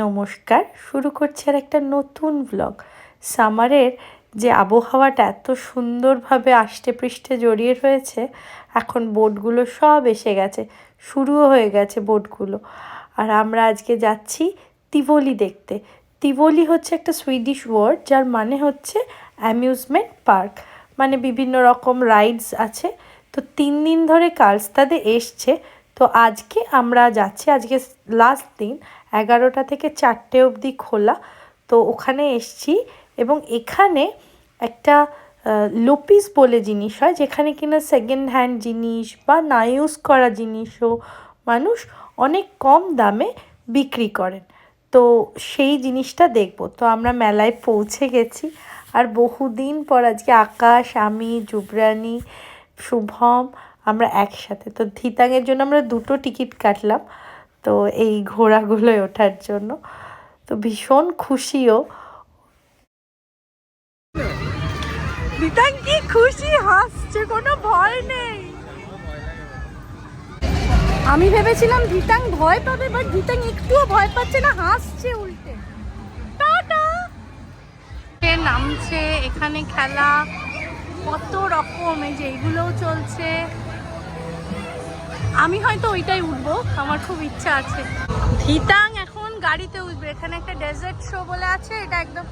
নমস্কার, শুরু করছি আর একটা নতুন ব্লগ সামারের যে আবহাওয়াটা এত সুন্দরভাবে আষ্টে পৃষ্ঠে জড়িয়ে রয়েছে, এখন বোটগুলো সব এসে গেছে, শুরুও হয়ে গেছে বোটগুলো আর আমরা আজকে যাচ্ছি তিবলি দেখতে। তিবলি হচ্ছে একটা সুইডিশ ওয়ার্ড যার মানে হচ্ছে অ্যামিউজমেন্ট পার্ক মানে বিভিন্ন রকম রাইডস আছে। তো তিন দিন ধরে কালস্তাদে এসছে। তো আজকে আমরা যাচ্ছি, আজকে লাস্ট দিন এগারোটা থেকে চারটে অবধি খোলা। তো ওখানে এসছি এবং এখানে একটা লোপিস বলে জিনিস হয়, যেখানে কিনা সেকেন্ড হ্যান্ড জিনিস বা না ইউজ করা জিনিসও মানুষ অনেক কম দামে বিক্রি করেন। তো সেই জিনিসটা দেখব। তো আমরা মেলায় পৌঁছে গেছি। আর বহুদিন পর আজকে আকাশ, আমি জুবরানি শুভম, আমরা একসাথে। তো ধিতাঙের জন্য আমরা দুটো টিকিট কাটলাম। তো এই ঘোড়াগুলোয় ওঠার জন্য। তো ভীষণ খুশিও। কি খুশি হাসছে, কোনো ভয় নেই। আমি ভেবেছিলাম ভিতাং ভয় পাবে বাট ভিতাং একটুও ভয় পাচ্ছে না, হাসছে উল্টে। নামছে, এখানে খেলা, কত রকম, এই যে এইগুলোও চলছে। আমি হয়তো ওইটাই উঠবো, আমার খুব ইচ্ছা আছে। ধিতাং এখন গাড়িতে উঠবে, এখানে একটা ডেজার্ট শো বলে আছে, এটা একদম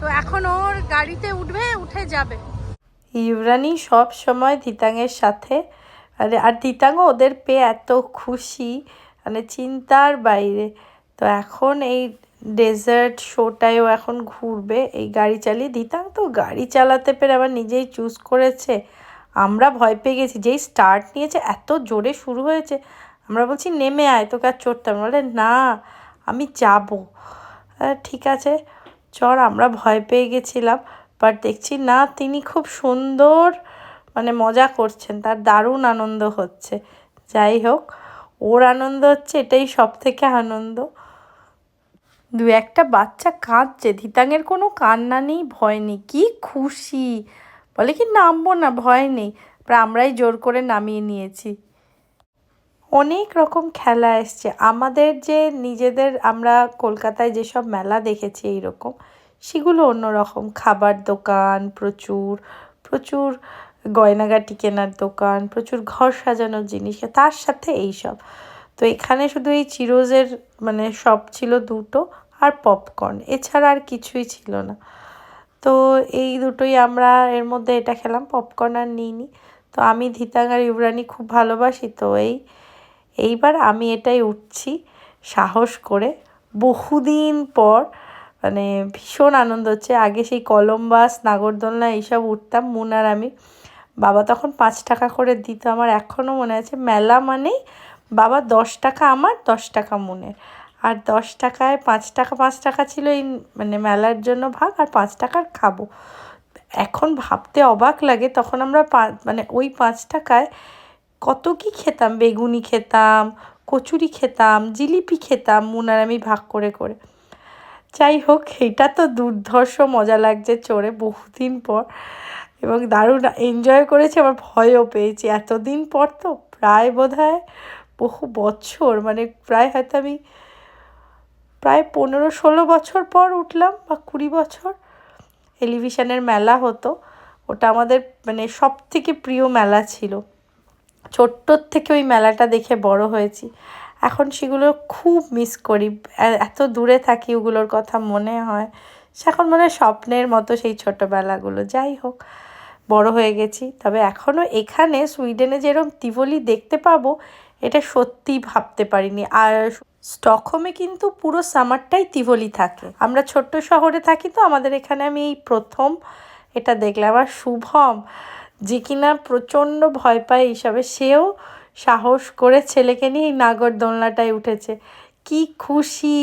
তো এখন ওর গাড়িতে উঠবে, উঠে যাবে। ইউরানি সব সময় ধিতাংয়ের সাথে আরে আর ধিতাংও ওদের পেয়ে এত খুশি মানে চিন্তার বাইরে। তো এখন এই ডেজার্ট শোটায়ও এখন ঘুরবে, এই গাড়ি চালিয়ে ধিতাং তো গাড়ি চালাতে পেরে আবার নিজেই চুজ করেছে। আমরা ভয় পেয়ে গেছি, যেই স্টার্ট নিয়েছে এত জোরে শুরু হয়েছে। আমরা বলছি, নেমে আয়, তোকে আর চড়তাম বলে, না, আমি যাব। ঠিক আছে চর আমরা ভয় পেয়ে গেছিলাম বাট দেখছি না, তিনি খুব সুন্দর মানে মজা করছেন, তার দারুণ আনন্দ হচ্ছে। যাই হোক, ওর আনন্দ হচ্ছে, এটাই সব থেকে আনন্দ। দু একটা বাচ্চা কাঁদছে ধিতাঙের কোনো কান্না নেই, ভয় নেই, কী খুশি। বলে কি, নামবো না, ভয় নেই। আমরাই জোর করে নামিয়ে নিয়েছি। অনেক রকম খেলা এসছে। আমাদের যে নিজেদের আমরা কলকাতায় যেসব মেলা দেখেছি এইরকম, সেগুলো অন্যরকম। খাবার দোকান, প্রচুর প্রচুর গয়নাগাটি কেনার দোকান, প্রচুর ঘর সাজানোর জিনিস, তার সাথে এইসব। তো এখানে শুধু এই চিরোজের মানে সব ছিল দুটো আর পপকর্ন, এছাড়া আর কিছুই ছিল না। তো এই দুটোই আমরা এর মধ্যে এটা খেলাম পপকর্ন আর নিইনি তো আমি, ধিতাং আর ইউরানি খুব ভালোবাসি, তো এই, এইবার আমি এটাই উঠছি সাহস করে। বহুদিন পর মানে ভীষণ আনন্দ হচ্ছে। আগে সেই কলম্বাস, নাগরদোলনা এইসব উঠতাম, মুন আর আমি। বাবা তখন পাঁচ টাকা করে দিত, আমার এখনও মনে আছে। মেলা মানেই বাবা দশ টাকা আমার, দশ টাকা মুনের। আর দশ টাকায় পাঁচ টাকা পাঁচ টাকা ছিল এই মানে মেলার জন্য ভাগ আর পাঁচ টাকার খাব। এখন ভাবতে অবাক লাগে, তখন আমরা মানে ওই পাঁচ টাকায় কত কি খেতাম? বেগুনি খেতাম, কচুরি খেতাম, জিলিপি খেতাম মুনার আমি ভাগ করে করে। যাই হোক এটা তো দুর্ধর্ষ মজা লাগছে চড়ে বহুদিন পর। এবং দারুণ এনজয় করেছি, আবার ভয়ও পেয়েছি। এতদিন পর তো প্রায় বোধ বহু বছর মানে প্রায় হয়তো আমি প্রায় পনেরো ষোলো বছর পর উঠলাম বা কুড়ি বছর। টেলিভিশনের মেলা হতো। ওটা আমাদের মানে সব থেকে প্রিয় মেলা ছিল। ছোট্টর থেকে ওই মেলাটা দেখে বড় হয়েছি। এখন সেগুলো খুব মিস করি। এত দূরে থাকি ওগুলোর কথা মনে হয়। সে এখন মনে স্বপ্নের মতো সেই ছোটোবেলাগুলো। যাই হোক, বড় হয়ে গেছি। তবে এখনও এখানে সুইডেনে যেরকম তিবলি দেখতে পাবো এটা সত্যিই ভাবতে পারিনি। আর স্টকহোমে কিন্তু পুরো সামারটাই তিভলি থাকে। আমরা ছোট্ট শহরে থাকি তো আমাদের এখানে আমি এই প্রথম এটা দেখলাম। আর শুভম, যে কিনা প্রচণ্ড ভয় পায় এইসবে সেও সাহস করে ছেলেকে নিয়ে এই নাগরদোলনাটায় উঠেছে। কি খুশি!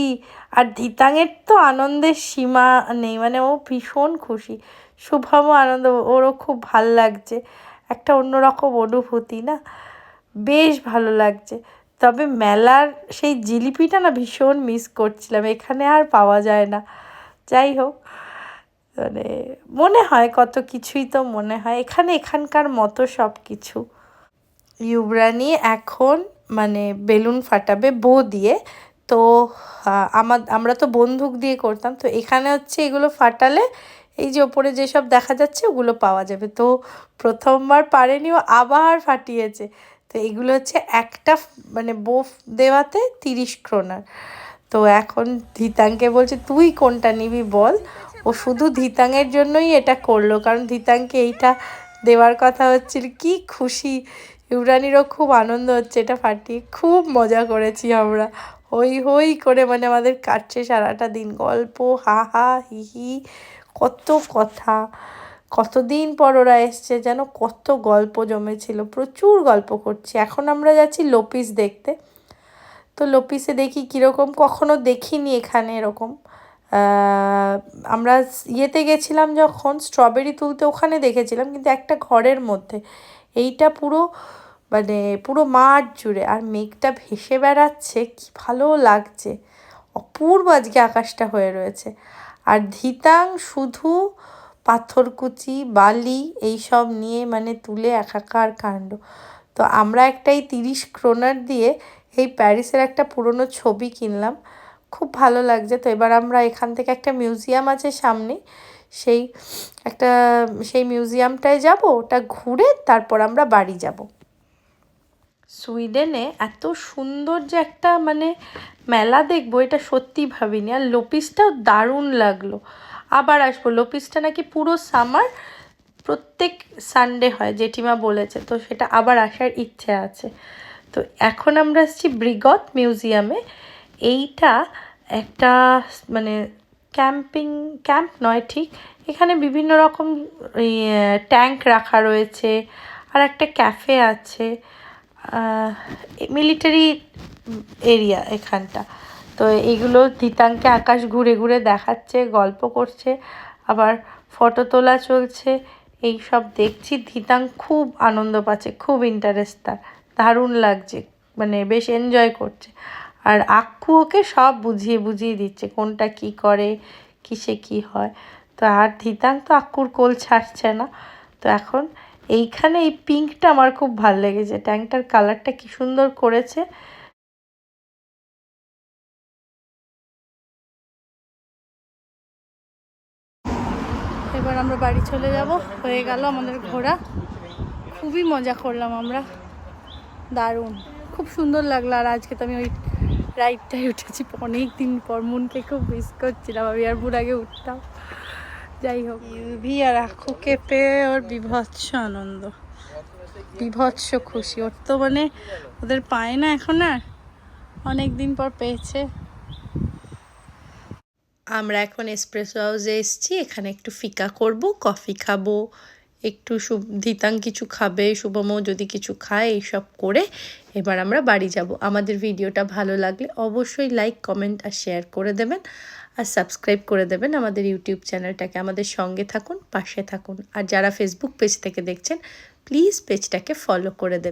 আর ধিতাঙের তো আনন্দের সীমা নেই মানে ও ভীষণ খুশি। শুভমও আনন্দ, ওরও খুব ভালো লাগছে। একটা অন্যরকম অনুভূতি, না? বেশ ভালো লাগছে। তবে মেলার সেই জিলিপিটা না ভীষণ মিস করছিলাম। এখানে আর পাওয়া যায় না। যাই হোক মানে মনে হয় কত কিছুই তো মনে হয়। এখানে এখানকার মতো সব কিছু। ইউবরানি এখন মানে বেলুন ফাটাবে বো দিয়ে। তো আমার আমরা তো বন্দুক দিয়ে করতাম। তো এখানে হচ্ছে এগুলো ফাটালে এই যে ওপরে যেসব দেখা যাচ্ছে ওগুলো পাওয়া যাবে। তো প্রথমবার পারেনি ও আবার ফাটিয়েছে। তো এগুলো হচ্ছে একটা মানে বোফ দেওয়াতে তিরিশ ক্রোনার তো এখন ধিতাংকে বলছে, তুই কোনটা নিবি বল? ও শুধু ধিতাংয়ের জন্যই এটা করল, কারণ ধিতাংকে এইটা দেওয়ার কথা হচ্ছিল, কি খুশি। ইউরানিরও খুব আনন্দ হচ্ছে, এটা ফাটিয়ে খুব মজা করেছি আমরা। হই হই করে মানে আমাদের কাটছে সারাটা দিন গল্প, হা হা, হি হি, কত কথা। কতদিন পর ওরা এসছে, যেন কত গল্প জমেছিল, প্রচুর গল্প করছি। এখন আমরা যাচ্ছি লোপিস দেখতে। তো লোপিসে দেখি কীরকম, কখনো দেখিনি এখানে এরকম। আমরা ইয়েতে গেছিলাম যখন, স্ট্রবেরি তুলতে ওখানে দেখেছিলাম, কিন্তু একটা ঘরের মধ্যে। এইটা পুরো মানে পুরো মাঠ জুড়ে, আর মেঘটা ভেসে বেড়াচ্ছে, কি ভালো লাগছে। অপূর্ব আজকে আকাশটা হয়ে রয়েছে। আর ধিতাং শুধু পাথরকুচি, বালি এইসব নিয়ে মানে তুলে একাকার কাণ্ড। তো আমরা একটা এই তিরিশ ক্রোনার দিয়ে এই প্যারিসের একটা পুরনো ছবি কিনলাম। খুব ভালো লাগছে। তো এবার আমরা এখান থেকে একটা মিউজিয়াম আছে সামনে। সেই একটা, সেই মিউজিয়ামটায় যাব, ওটা ঘুরে তারপর আমরা বাড়ি যাব। সুইডেনে এত সুন্দর যে একটা মানে মেলা দেখব, এটা সত্যি ভাবিনি। আর লোপিসটাও দারুণ লাগল। আবার আসব। লোপিসটা নাকি পুরো সামার প্রত্যেক সানডে হয়, জেঠিমা বলেছে। তো সেটা আবার আসার ইচ্ছে আছে। তো এখন আমরা আসছি ব্রিগত মিউজিয়ামে। এইটা একটা মানে ক্যাম্পিং, ক্যাম্প নয়, ঠিক? এখানে বিভিন্ন রকম ট্যাঙ্ক রাখা রয়েছে আর একটা ক্যাফে আছে। মিলিটারি এরিয়া এখানটা। তো এইগুলো ধিতাংকে আকাশ ঘুরে ঘুরে দেখাচ্ছে, গল্প করছে, আবার ফটো তোলা চলছে। এই সব দেখছি ধিতাং খুব আনন্দ পাচ্ছে, খুব ইন্টারেস্ট তার। দারুণ লাগছে মানে বেশ এনজয় করছে। আর আক্কু ওকে সব বুঝিয়ে বুঝিয়ে দিচ্ছে, কোনটা কি করে, কিসে কি হয়। তো আর ধিতাং তো আক্কুর কোল ছাড়ছে না। তো এখন এইখানে এই পিঙ্কটা আমার খুব ভালো লেগেছে ট্যাঙ্কটার কালারটা কি সুন্দর করেছে। আমরা বাড়ি চলে যাব। হয়ে গেল আমাদের ঘোরা। খুবই মজা করলাম আমরা। দারুণ। খুব সুন্দর লাগল আর আজকে তো আমি ওই রাইডটাই উঠেছি। অনেক দিন পর মনকে খুব মিস করছিলাম। আমি আর বুড় আগে উঠতাম। যাই হোক। ইউভি আর আকুকে পেয়ে ওর বিভৎস আনন্দ। বিভৎস খুশি। ওর তো মানে ওদের পায় না এখন আর। অনেক দিন পর পেয়েছে। আমরা এখন এসপ্রেসো হাউসে এসেছি, এখানে একটু ফিকা করব কফি খাব, একটু ধিতাং কিছু খাবে শুভমও যদি কিছু খায়, এইসব করে এবার আমরা বাড়ি যাব। আমাদের ভিডিওটা ভালো লাগলে অবশ্যই লাইক কমেন্ট আর শেয়ার করে দেবেন আর সাবস্ক্রাইব করে দেবেন আমাদের ইউটিউব চ্যানেলটাকে আমাদের সঙ্গে থাকুন, পাশে থাকুন। আর যারা ফেসবুক পেজ থেকে দেখছেন প্লিজ পেজটাকে ফলো করে দেবেন।